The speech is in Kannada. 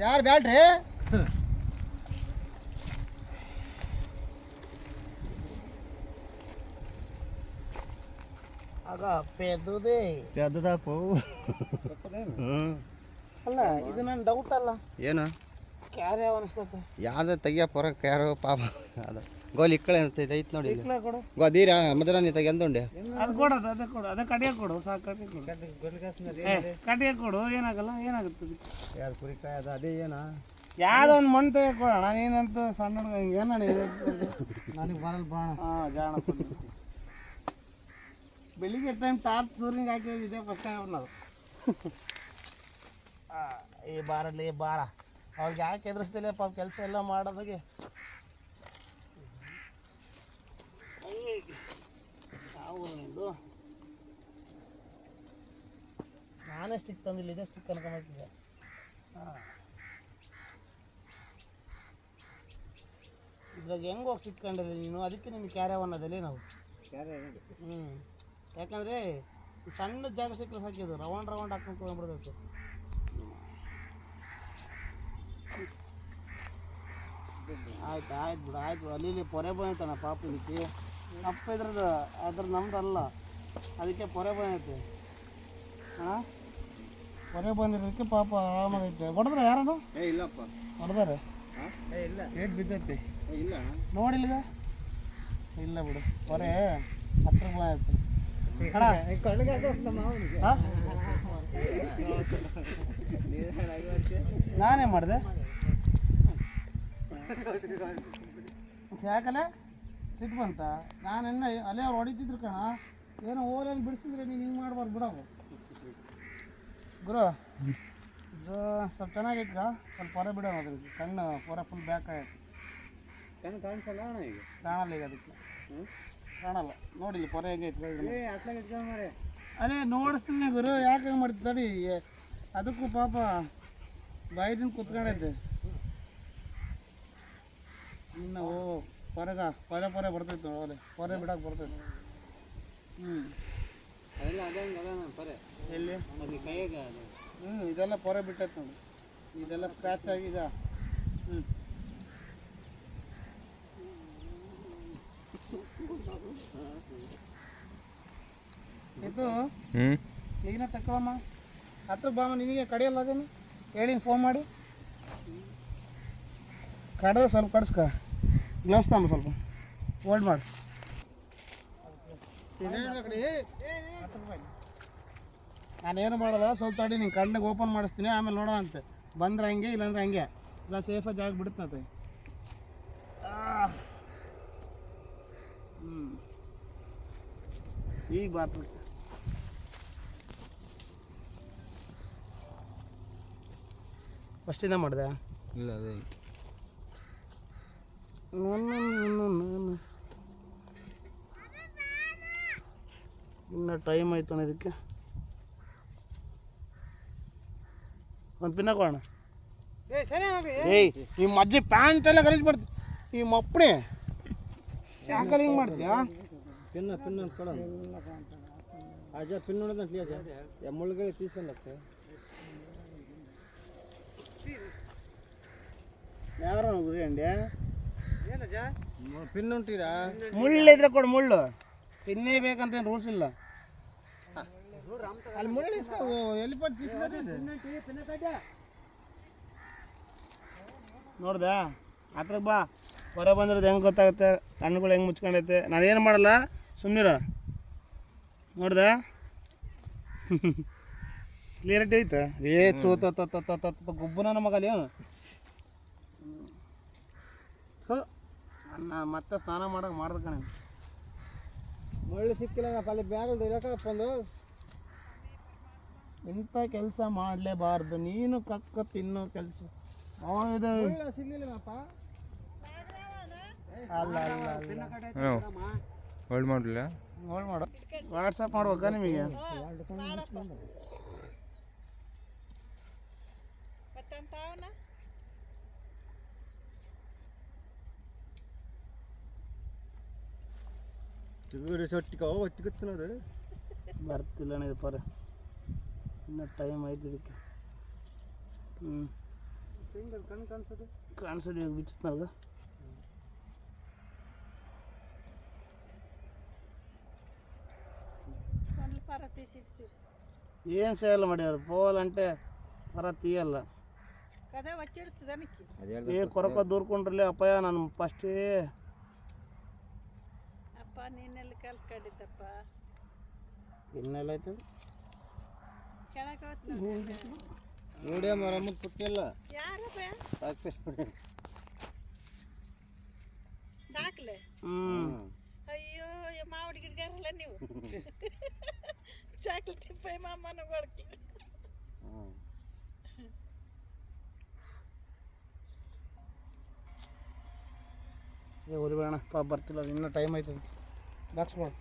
ಯಾರು ಬ್ಯಾಡ್ರಿ? ಅದ ಪೆದ್ದದೆ. ಪೆದ್ದದಪ್ಪು. ಅಲ್ಲ ಇದು ನನ್ನ ಡೌಟ್ ಅಲ್ಲ. ಏನು? ಕ್ಯಾರ ಯಾವ ಅನಿಸ್ತದೆ ಯಾವ್ದು ತೆಗಿಯಪ್ಪ ಹೊರಗೆ ಯಾರೋ ಪಾಪ ಅದ. ಗೋಲಿ ಇಕ್ಕಳೆ ಅಂತ ಐತೆ ನೋಡಿ ಇಲ್ಲಿ. ಇಕ್ಲ ಕೊಡು. ಗೋದೀರ ಮಧುರಾನಿ ತೆಗೆಂದುಂಡೆ ಅದು ಕೊಡೋದು ಅದೇ ಕೊಡು ಅದೇ ಕಡಿಯ ಕೊಡು ಸಾಕು ಕಡಿಯ ಕೊಡು. ಏ, ಕಡಿಯ ಕೊಡು ಏನಾಗಲ್ಲ ಏನಾಗುತ್ತದೆ? ಯಾರು ಕುರಿಕಾಯಿ ಅದು ಅದೇ ಏನಾ? ಯಾವ್ದೋ ಒಂದು ಮಣ್ಣು ತೆಗೆ ಕೊಡೋಣ ನೀನಂತ ಸಣ್ಣ ಹುಡುಗ ಹಿಂಗೆ ಏನ ನನಗೆ ಬರಲ್ಲ ಬಾಣ. ಹಾಂ ಜಾಣ ಕೊಡು. ಬೆಳಿಗ್ಗೆ ಟೈಮ್ ಟಾರ್ಚ್ ಸೂರ್ಯಂಗೆ ಹಾಕಿದ್ರೆ ಇದೇ ಫಸ್ಟ್ ನಾವು ಈ ಬಾರಲ್ಲಿ ಬಾರ. ಅವ್ರಿಗೆ ಯಾಕೆ ಎದುರಿಸ್ತಿಲ್ಲ ಪಾಪ ಕೆಲಸ ಎಲ್ಲ ಮಾಡೋದಾಗೆ ನಾನೇ ಸ್ಟಿಕ್ ತಂದಿಲ್ಲ ಇದೇ ಸ್ಟಿಕ್ ಅನ್ಕೊಂಬತ್ತಿದ್ದೆ ಹಾಂ. ಇದ್ರಾಗ ಹೆಂಗೆ ಹೋಗಿ ಸಿಕ್ಕೊಂಡಿಲ್ಲ ನೀನು? ಅದಕ್ಕೆ ನಿಮ್ಗೆ ಕ್ಯಾರೆ ಅನ್ನೋದಲ್ಲಿ ನಾವು. ಹ್ಞೂ ಯಾಕಂದರೆ ಸಣ್ಣ ಜಾಗ ಸಿಕ್ಕರೆ ಸಾಕಿದ್ದು ರೌಂಡ್ ರೌಂಡ್ ಹಾಕೊಂಡು ತೊಗೊಂಡ್ಬಿಡ್ತೈತೆ ಆಯ್ತು ಆಯ್ತು ಬಿಡು ಆಯ್ತು ಬಿಡು. ಅಲ್ಲಿ ಇಲ್ಲಿ ಪೊರೆ ಬಂದೈತಣ್ಣ ಪಾಪ ಇದಕ್ಕೆ ಅಪ್ಪ ಇದ್ರದ್ದು ಅದ್ರ ನಮ್ದು ಅಲ್ಲ. ಅದಕ್ಕೆ ಪೊರೆ ಬಂದೈತೆ ಹಾಂ? ಪೊರೆ ಬಂದಿರೋದಕ್ಕೆ ಪಾಪ ಆರಾಮಾಗೈತೆ. ಹೊಡೆದ್ರ ಯಾರದು? ಏ ಇಲ್ಲಪ್ಪ. ಹೊಡೆದಾರೆ? ಏ ಇಲ್ಲ. ಏಟ್ ಬಿದ್ದೈತಿ. ಇಲ್ಲ. ನೋಡಿಲ್ಗ ಇಲ್ಲ ಬಿಡು. ಪೊರೆ ಹತ್ರ ಬಂದೈತೆ? ನಾನೇ ಮಾಡಿದೆ? ಯಾಕಲ್ಲ ಸಿಟ್ಟು ಬಂತ ನಾನು ಎಣ್ಣೆ ಅಲ್ಲೇ ಅವ್ರು ಹೊಡಿತಿದ್ರು ಕಣ. ಏನೋ ಓಲಲ್ಲಿ ಬಿಡಿಸಿದ್ರೆ ನೀನು ಹಿಂಗೆ ಮಾಡ್ಬಾರ್ದು ಬಿಡವು ಗುರು ಇದು ಸ್ವಲ್ಪ ಚೆನ್ನಾಗೈತ ಸ್ವಲ್ಪ ಹೊರ ಬಿಡೋಣ ಅದ್ರಿಗೆ ಕಣ್ಣು ಪೊರೆ ಫುಲ್ ಬ್ಯಾಕ್ ಆಯಿತು. ಕಣ್ಣು ಕಾಣಿಸಲ್ಲ ಅಣ್ಣ ಈಗ? ಕಾಣಲ್ಲ ಈಗ ಅದಕ್ಕೆ. ಕಾಣಲ್ಲ. ನೋಡಿಲ್ಲ ಪೊರೆ ಹೆಂಗೈತೆ ಅಲ್ಲೇ ನೋಡಿಸ್ತೀನಿ ಗುರು ಯಾಕೆ ಹಂಗೆ ಮಾಡ್ತಿ ತಡಿ ಅದಕ್ಕೂ ಪಾಪ ಬಾಯ್ದಿಂದ ಕುತ್ಕೊಂಡೈತೆ. ಇನ್ನು ಓ ಹೊರಗ ಪೊರೆ ಪೊರೆ ಬರ್ತೈತೆ ನೋಡೋಲೆ ಪೊರೆ ಬಿಡಕ್ಕೆ ಬರ್ತೈತೆ ಹ್ಞೂ ಅದೆಲ್ಲ ಅದಂಗೆ ಅದ ಪರೆ ಎಲ್ಲಿ? ಅದು ಕೈಯಾಗ ಹ್ಞೂ ಇದೆಲ್ಲ ಪೊರೆ ಬಿಟ್ಟೈತೆ ನೋಡಿ. ಇದೆಲ್ಲ ಸ್ಕ್ರ್ಯಾಚ್ ಆಗಿದೆ ಹ್ಞೂ ಇದು? ಹ್ಞೂ ಕ್ಲೀನಾಗಿ ತಗೊಳಮ್ಮ ಹತ್ರ ಬಾಮ ನಿನಗೆ ಕಡಿಯಲ್ಲ ಅದೇನು? ಹೇಳಿ ಫೋನ್ ಮಾಡಿ. ಕಡ್ದ ಸ್ವಲ್ಪ ಕಡಿಸ್ಕ. ಗ್ಲೌಸ್ ತಗೊಂಬ ಸ್ವಲ್ಪ. ಹೋಲ್ಡ್ ಮಾಡಿ. ನಾನೇನು ಮಾಡಲ್ಲ, ಸ್ವಲ್ಪ ತಡಿ ನಿಂಗೆ ಕಣ್ಣಿಗೆ ಓಪನ್ ಮಾಡಿಸ್ತೀನಿ, ಆಮೇಲೆ ನೋಡೋಣ ಅಂತೆ. ಬಂದ್ರೆ ಹಂಗೆ, ಇಲ್ಲಾಂದ್ರೆ ಹಂಗೆ. ಇಲ್ಲ ಸೇಫಾಗಿ ಜಾಗ ಬಿಡುತ್ತೆ ಹ್ಞೂ ಈಗ ಬಾತ್ ಫಸ್ಟಿಂದ ಮಾಡಿದೆ? ಇಲ್ಲ, ಅದೇ. ಇನ್ನು ಟೈಮ್ ಆಯ್ತು ಇದಕ್ಕೆ ಒಂದು ಪಿನ್ನ ಕೊಡೋಣ ಏಯ್ ನಿಮ್ಮ ಅಜ್ಜಿ ಪ್ಯಾಂಟ್ ಎಲ್ಲ ಗಲೀಜ್ ಮಾಡ್ತಿ ನಿಮ್ಮ ಅಪ್ಪಣೆ ಯಾಕಲ್ಲ ಹಿಂಗೆ ಮಾಡ್ತೀಯಾ ಪಿನ್ನ ಪಿನ್ ಅಂತ ಕೊಡ ಅಜ್ಜ ಪಿನ್ ನೋಡೋದಂಟ್ಲಿ ಅಜ್ಜ ಮುಳ್ಳುಗಳಿಗೆ ತೀಸ್ಕೊಂಡಕ್ಕೆ ಯಾರು ಗುರಿ ಅಂಡೆ ಪಿನ್ ಉಂಟಿರಾ? ಮುಳ್ಳು ಇದ್ರೆ ಕೊಡು ಮುಳ್ಳು. ಪಿನ್ನೇ ಬೇಕಂತ ರೂಲ್ಸ್ ಇಲ್ಲ. ಅಲ್ಲಿ ಮುಳ್ಳು ಇಸ್ಕೋ ಎಲ್ಲಿ ಪಟ್ಟು ನೋಡ್ದಾ? ಹತ್ರ ಬಾ. ಹೊರ ಬಂದಿರೋದು ಹೆಂಗೆ ಗೊತ್ತಾಗುತ್ತೆ? ಕಣ್ಣುಗಳು ಹೆಂಗೆ ಮುಚ್ಕೊಂಡೈತೆ? ನಾನು ಏನು ಮಾಡಲ್ಲ? ಸುಮ್ಮನಿರ ನೋಡ್ದ? ಕ್ಲಿಯರಿಟಿ ಐತೆ ಏ ತೋ ತ ತ ತ ನನ್ನ ಮತ್ತೆ ಸ್ನಾನ ಮಾಡಕ್ಕೆ ಮಾಡ್ದೆ ಕಣ. ಮುಳ್ಳು ಸಿಕ್ಕಿಲ್ಲ ಬ್ಯಾಗ್ ಅಲ್ಲಿ ಬ್ಯಾಗಲ್ಲಿ ಇರಕಪ್ಪಂದು ಇಂಥ ಕೆಲಸ ಮಾಡಲೇಬಾರ್ದು ನೀನು ಕಕ್ಕ ತಿನ್ನೋ ಕೆಲಸ. ಇದು ಸಿಗ್ಲಿಲ್ಲಪ್ಪ ಅಲ್ಲ ಅಲ್ಲ ಅಲ್ಲ. ಹಾಂ ಹೋಲ್ಡ್ ಮಾಡಲಿಲ್ಲ? ನೋಡಿ ಮಾಡು. ವಾಟ್ಸಪ್ ಮಾಡ್ಬೇಕಾ ನಿಮಗೆ? ತಿಗುರಿ ಸೊಟ್ಟಿಗೆ ಒತ್ತಿಗುತ್ತನದು ಬರ್ತಿಲ್ಲ ಇದು ಪರ ಇನ್ನು ಟೈಮ್ ಆಯ್ತು ಇದಕ್ಕೆ ಹ್ಞೂ ಕಣ್ಣು ಕಾಣಿಸೋದು ಕಾಣಿಸೋದು ಇವಾಗ ಬಿಚ್ಚತ್ನಾಗ ಒಂದು ಪರ తీసిర్సి ఏం చేయాలి మరి అది పోవాలంటే మర తీయాల కదా వచ్చేస్తుంది దానికి ಅದು ఏ కొరక దూరుకుంటారులే అప్పయ్య నన్ను ఫస్ట్ ಅಪ್ಪ ನೀನೆಲ್ಲ ಕಲ್ತ್ಕೊಂಡಿದ್ದಪ್ಪ? ಇನ್ನೆಲ್ಲ ಆಯ್ತದ? ಚೆನ್ನಾಗಿ ನೋಡಿ ಮರ ಮುಂದೆ ಕುತ್ತಿಲ್ಲ ಯಾರಪ್ಪ ಸಾಕ್ಲೆ. ಹ್ಞೂ ಅಯ್ಯೋ ಮಾವಡಿ ಗಿಡಗಾರಲ್ಲ ನೀವು? ಚಾಕ್ಲೇಟ್ ಪೈ ಮಾಮನ ಹೊಡ್ಕಿ ಏ ಹೋಲಿ ಬೇಡ ಪಾಪ ಬರ್ತಿಲ್ಲ ಇನ್ನೂ ಟೈಮ್ ಆಯ್ತದೆ. ಬಾಕ್ಸ್ ಮಾಡು